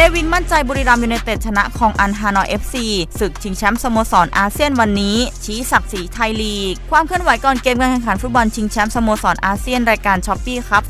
เดวินมั่นใจบุรีรัมยูไนเต็ดชนะของอันฮานอยเอฟซีศึกชิงแชมป์สโมสรอาเซียนวันนี้ ชี้ศักดิ์ศรีไทยลีก ความเคลื่อนไหวก่อนเกมการแข่งขันฟุตบอลชิงแชมป์สโมสรอาเซียนรายการช้อปปี้ครับ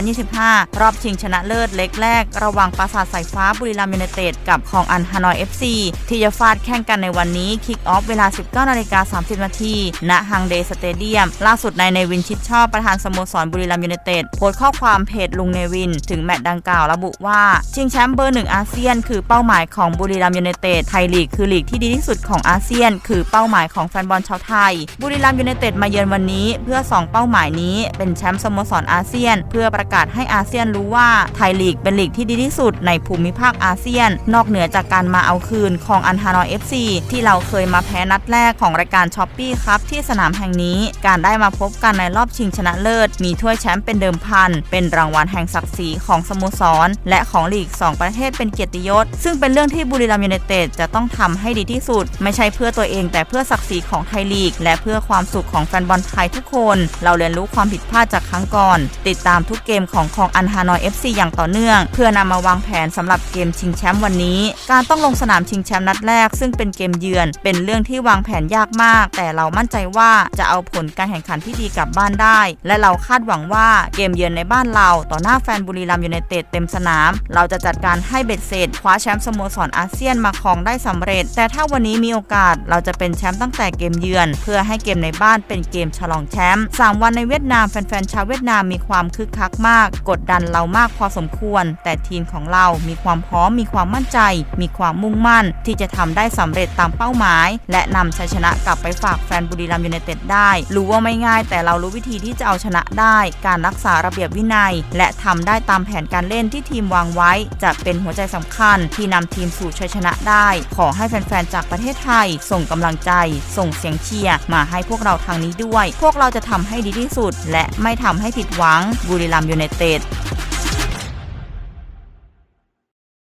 2024-2025 รอบชิงชนะเลิศเล็กแรก ระหว่างปราสาทสายฟ้าบุรีรัมยูไนเต็ดกับของอันฮานอยเอฟซีที่จะฟาดแข่งกันในวันนี้คิกออฟเวลา 19นาฬิกา30นาทีณฮังเดย์สเตเดียมล่าสุดนายเนวินชิดชอบประธานสโมสรบุรีรัมย์ยูไนเต็ดโพสต์ข้อความเพจลุงเนวิน ถึงแมตช์ดังกล่าวระบุว่าชิงแชมป์เบอร์หนึ่งอาเซียน คือเป้าหมายของบุรีรัมย์ยูไนเต็ดไทยลีกคือลีกที่ดีที่สุดของอาเซียน คือเป้าหมายของแฟนบอลชาวไทย บุรีรัมย์ยูไนเต็ดมาเยือนวันนี้ เพื่อ 2 เป้าหมายนี้ เป็นแชมป์สโมสรอาเซียน เพื่อประกาศให้อาเซียนรู้ว่าไทยลีกเป็นลีกที่ดีที่สุดในภูมิภาคอาเซียน นอกเหนือจากการมาเอาคืนของอันฮานอยเอฟซีที่เราเคยมาแพ้นัดแรกของรายการช้อปปี้ครับที่สนามแห่งนี้ การได้มาพบกันในรอบชิงชนะเลิศ มีถ้วยแชมป์เป็นเดิมพันเป็นรางวัลแห่งศักดิ์ศรีของสโมสรและของลีก2 ประเทศเป็นเกียรติยศ ซึ่งเป็นเรื่องที่บุรีรัมย์ยูไนเต็ดจะต้องทำให้ดีที่สุด ไม่ใช่เพื่อตัวเองแต่เพื่อศักดิ์ศรีของไทยลีก และเพื่อความสุขของแฟนบอลไทยทุกคน เราเรียนรู้ความผิดพลาดจากครั้งก่อน ติดตามทุกเกมของของอันฮานอย FC อย่างต่อเนื่อง เพื่อนำมาวางแผนสำหรับเกมชิงแชมป์วันนี้ การต้องลงสนามชิงแชมป์นัดแรก ซึ่งเป็นเกมเยือน เป็นเรื่องที่วางแผนยากมาก แต่เรามั่นใจว่าจะเอาผลการแข่งขันที่ดีกลับบ้านได้ และเราคาดหวังว่าเกมเยือนในบ้านเราต่อหน้าแฟนบุรีรัมย์ยูไนเต็ดเต็มสนาม เราจะจัดการให้เบ็ดเสร็จคว้าแชมป์สโมสรอาเซียนมาครองได้สำเร็จ แต่ถ้าวันนี้มีโอกาสเราจะเป็นแชมป์ตั้งแต่เกมเยือน เพื่อให้เกมในบ้านเป็นเกมฉลองแชมป์สามวันในเวียดนามแฟนๆชาวเวียดนามมีความคึกคักมาก กดดันเรามากพอสมควร แต่ทีมของเรามีความพร้อมมีความมั่นใจ มีความมุ่งมั่น ที่จะทำได้สำเร็จตามเป้าหมาย และนำชัยชนะกลับไปฝากแฟนบุรีรัมย์ยูไนเต็ดได้ รู้ว่าไม่ง่าย แต่เรารู้วิธีที่จะเอาชนะได้ การรักษาระเบียบวินัย และทำได้ตามแผนการเล่นที่ทีมวางไว้จะเป็นหัวใจสำคัญที่นำทีมสู่ชัยชนะได้ ขอให้แฟนๆจากประเทศไทย ส่งกำลังใจ ส่งเสียงเชียร์มาให้พวกเราทางนี้ด้วย พวกเราจะทำให้ดีที่สุด และไม่ทำให้ผิดหวังบุรีรัมย์ยูไนเต็ด